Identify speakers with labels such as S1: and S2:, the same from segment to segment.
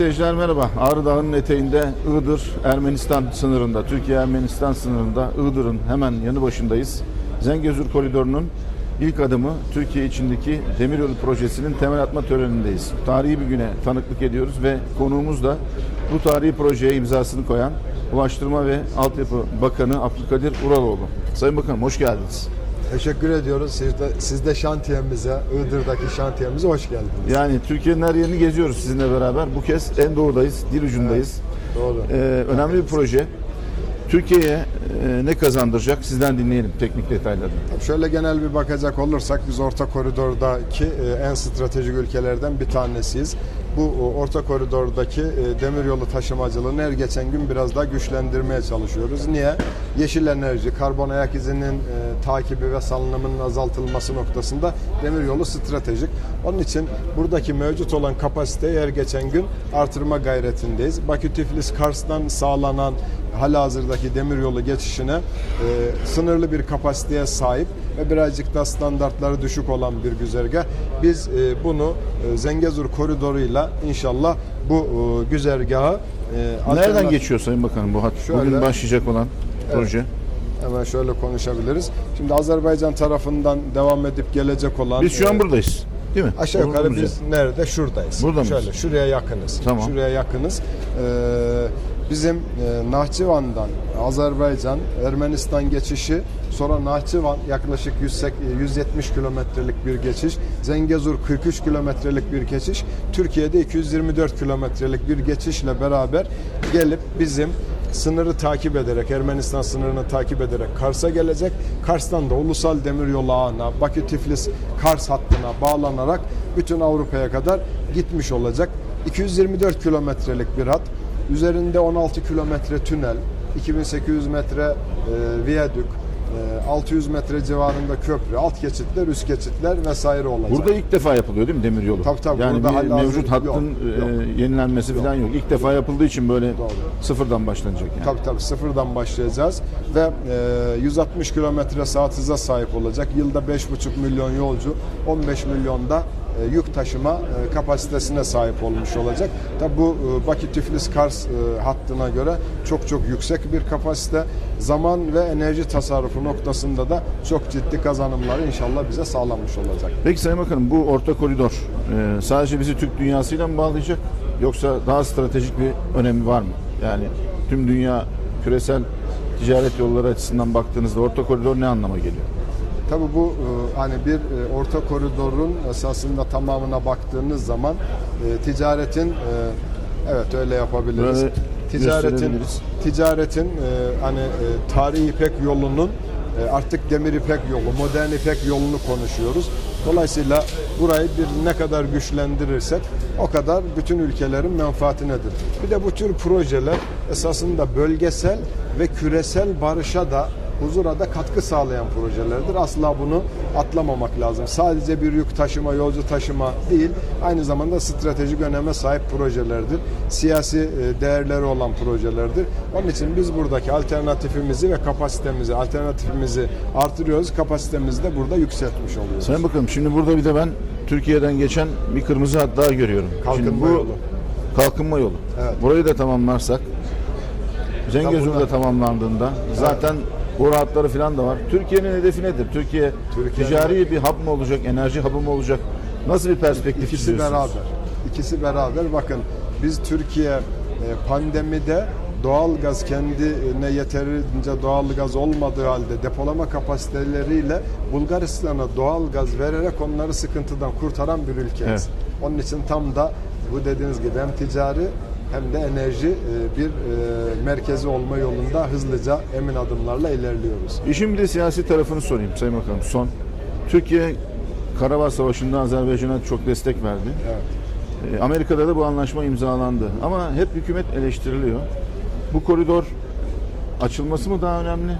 S1: Seyirciler merhaba. Ağrı Dağı'nın eteğinde Iğdır Ermenistan sınırında, Türkiye Ermenistan sınırında Iğdır'ın hemen yanı başındayız. Zengezur Koridoru'nun ilk adımı Türkiye içindeki demiryolu projesinin temel atma törenindeyiz. Tarihi bir güne tanıklık ediyoruz ve konuğumuz da bu tarihi projeye imzasını koyan Ulaştırma ve Altyapı Bakanı Abdülkadir Uraloğlu. Sayın Bakanım hoş geldiniz.
S2: Teşekkür ediyoruz. Siz de, siz de şantiyemize, Iğdır'daki şantiyemize hoş geldiniz.
S1: Yani Türkiye'nin her yerini geziyoruz sizinle beraber. Bu kez en doğudayız, dil ucundayız.
S2: Doğru.
S1: Ee, önemli bir proje. Türkiye'ye e, ne kazandıracak? Sizden dinleyelim teknik detaylarını.
S2: Şöyle genel bir bakacak olursak biz Orta Koridor'daki e, en stratejik ülkelerden bir tanesiyiz. Bu Orta Koridor'daki e, demiryolu taşımacılığını her geçen gün biraz daha güçlendirmeye çalışıyoruz. Niye? Yeşil enerji, karbon ayak izinin e, takibi ve salınımının azaltılması noktasında demiryolu stratejik. Onun için buradaki mevcut olan kapasiteyi her geçen gün artırma gayretindeyiz. Bakü Tiflis Kars'tan sağlanan halihazırdaki demiryolu geçişine e, sınırlı bir kapasiteye sahip ve birazcık da standartları düşük olan bir güzergah. Biz e, bunu e, Zengezur koridoruyla inşallah bu e, güzergahı e,
S1: Nereden
S2: alternatif-
S1: geçiyor Sayın Bakanım bu hat?
S2: Şöyle.
S1: Bugün başlayacak olan proje.
S2: Hemen şöyle konuşabiliriz. Şimdi Azerbaycan tarafından devam edip gelecek olan
S1: Biz şu an
S2: e,
S1: buradayız. Değil mi?
S2: Aşağı yukarı
S1: Bulunduğumuz
S2: biz
S1: yer.
S2: nerede? Şuradayız.
S1: Burada mıyız?
S2: Şöyle şuraya yakınız.
S1: Tamam.
S2: Şuraya yakınız. Ee, bizim e, Nahçıvan'dan Azerbaycan, Ermenistan geçişi, sonra Nahçıvan yaklaşık 100 170 kilometrelik bir geçiş, Zengezur 43 kilometrelik bir geçiş, Türkiye'de 224 kilometrelik bir geçişle beraber gelip bizim sınırı takip ederek, Ermenistan sınırını takip ederek Kars'a gelecek. Kars'tan da ulusal demiryolu ağına, Bakü Tiflis Kars hattına bağlanarak bütün Avrupa'ya kadar gitmiş olacak. 224 kilometrelik bir hat. Üzerinde 16 kilometre tünel, 2800 metre e, viyadük, e, 600 metre civarında köprü, alt geçitler, üst geçitler vesaire olacak.
S1: Burada ilk defa yapılıyor değil mi demiryolu?
S2: Tabii, tabii.
S1: Yani
S2: Burada
S1: bir mevcut hattın
S2: yok,
S1: e,
S2: yok.
S1: yenilenmesi falan yok. İlk defa yapıldığı için böyle
S2: Doğru.
S1: sıfırdan başlanacak yani.
S2: Tabii tabii sıfırdan başlayacağız ve e, 160 kilometre saat hıza sahip olacak. Yılda 5,5 milyon yolcu, 15 milyonda e, yük taşıma e, kapasitesine sahip olmuş olacak. Tabii bu e, Bakü Tiflis Kars e, hattına göre çok çok yüksek bir kapasite. Zaman ve enerji tasarrufu noktasında da çok ciddi kazanımları inşallah bize sağlamış olacak.
S1: Peki Sayın Bakanım bu orta koridor e, sadece bizi Türk dünyasıyla mı bağlayacak? Yoksa daha stratejik bir önemi var mı? Yani tüm dünya küresel ticaret yolları açısından baktığınızda orta koridor ne anlama geliyor?
S2: Tabii bu e, hani bir e, orta koridorun esasında tamamına baktığınız zaman e, ticaretin evet öyle yapabiliriz.
S1: Böyle
S2: ticaretin ticaretin hani tarihi İpek yolunun artık demir İpek yolu, modern İpek yolunu konuşuyoruz. Dolayısıyla burayı bir ne kadar güçlendirirsek o kadar bütün ülkelerin menfaatinedir. Bir de bu tür projeler esasında bölgesel ve küresel barışa da huzura da katkı sağlayan projelerdir. Asla bunu atlamamak lazım. Sadece bir yük taşıma, yolcu taşıma değil, aynı zamanda stratejik öneme sahip projelerdir. Siyasi e, değerleri olan projelerdir. Onun için biz buradaki alternatifimizi ve kapasitemizi, alternatifimizi artırıyoruz. Kapasitemizi de burada yükseltmiş oluyoruz.
S1: Sayın Bakanım şimdi burada bir de ben Türkiye'den geçen bir kırmızı hat daha görüyorum.
S2: Kalkınma
S1: şimdi bu
S2: yolu.
S1: kalkınma yolu.
S2: Evet.
S1: Burayı da tamamlarsak Zengezur'da tamamlandığında zaten bu hatları falan da var. Türkiye'nin hedefi nedir? Türkiye
S2: Türkiye'nin-
S1: ticari bir hub mı olacak, enerji hub'ı mı olacak? Nasıl bir perspektif
S2: İkisi
S1: çiziyorsunuz?
S2: beraber. İkisi beraber. Bakın biz Türkiye e, pandemide doğal gaz kendine yeterince doğal gaz olmadığı halde depolama kapasiteleriyle Bulgaristan'a doğal gaz vererek onları sıkıntıdan kurtaran bir ülkeyiz.
S1: Evet.
S2: Onun için tam da bu dediğiniz gibi hem ticari hem de enerji e, bir e, merkezi olma yolunda hızlıca emin adımlarla ilerliyoruz.
S1: İşin bir de siyasi tarafını sorayım Sayın Bakanım. Son. Türkiye Karabağ Savaşı'nda Azerbaycan'a çok destek verdi.
S2: Evet.
S1: E, Amerika'da da bu anlaşma imzalandı. Ama hep hükümet eleştiriliyor. Bu koridor açılması mı daha önemli?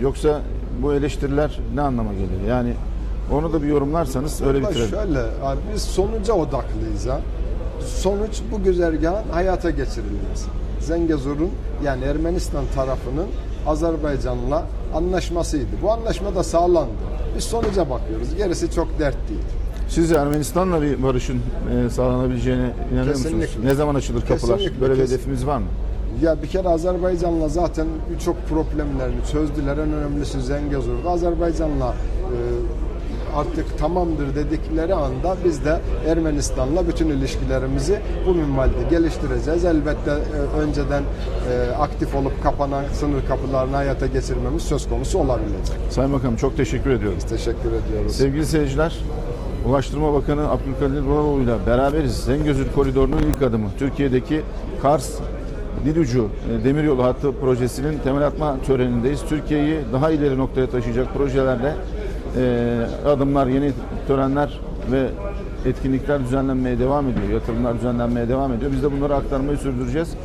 S1: Yoksa bu eleştiriler ne anlama geliyor? Yani onu da bir yorumlarsanız öyle bitirelim.
S2: Şöyle, yani biz sonuca odaklıyız ha. Sonuç bu güzergahın hayata geçirilmesi. Zengezur'un yani Ermenistan tarafının Azerbaycan'la anlaşmasıydı. Bu anlaşma da sağlandı. Biz sonuca bakıyoruz. Gerisi çok dert değil.
S1: Siz Ermenistan'la bir barışın e, sağlanabileceğine inanıyor musunuz?
S2: Kesinlikle.
S1: Ne zaman açılır kapılar?
S2: Kesinlikle,
S1: Böyle bir
S2: kesin-
S1: hedefimiz var mı?
S2: Ya bir kere Azerbaycan'la zaten birçok problemlerini çözdüler. En önemlisi Zengezur. Azerbaycan'la e, artık tamamdır dedikleri anda biz de Ermenistan'la bütün ilişkilerimizi bu minvalde geliştireceğiz. Elbette e, önceden e, aktif olup kapanan sınır kapılarını hayata geçirmemiz söz konusu olabilecek.
S1: Sayın Bakanım çok teşekkür ediyorum.
S2: Teşekkür ediyoruz.
S1: Sevgili seyirciler, Ulaştırma Bakanı Abdülkadir Uraloğlu ile beraberiz. Zengezur Koridoru'nun ilk adımı. Türkiye'deki Kars Dilucu e, Demiryolu Hattı projesinin temel atma törenindeyiz. Türkiye'yi daha ileri noktaya taşıyacak projelerde e, adımlar, yeni törenler ve etkinlikler düzenlenmeye devam ediyor. Yatırımlar düzenlenmeye devam ediyor. Biz de bunları aktarmayı sürdüreceğiz.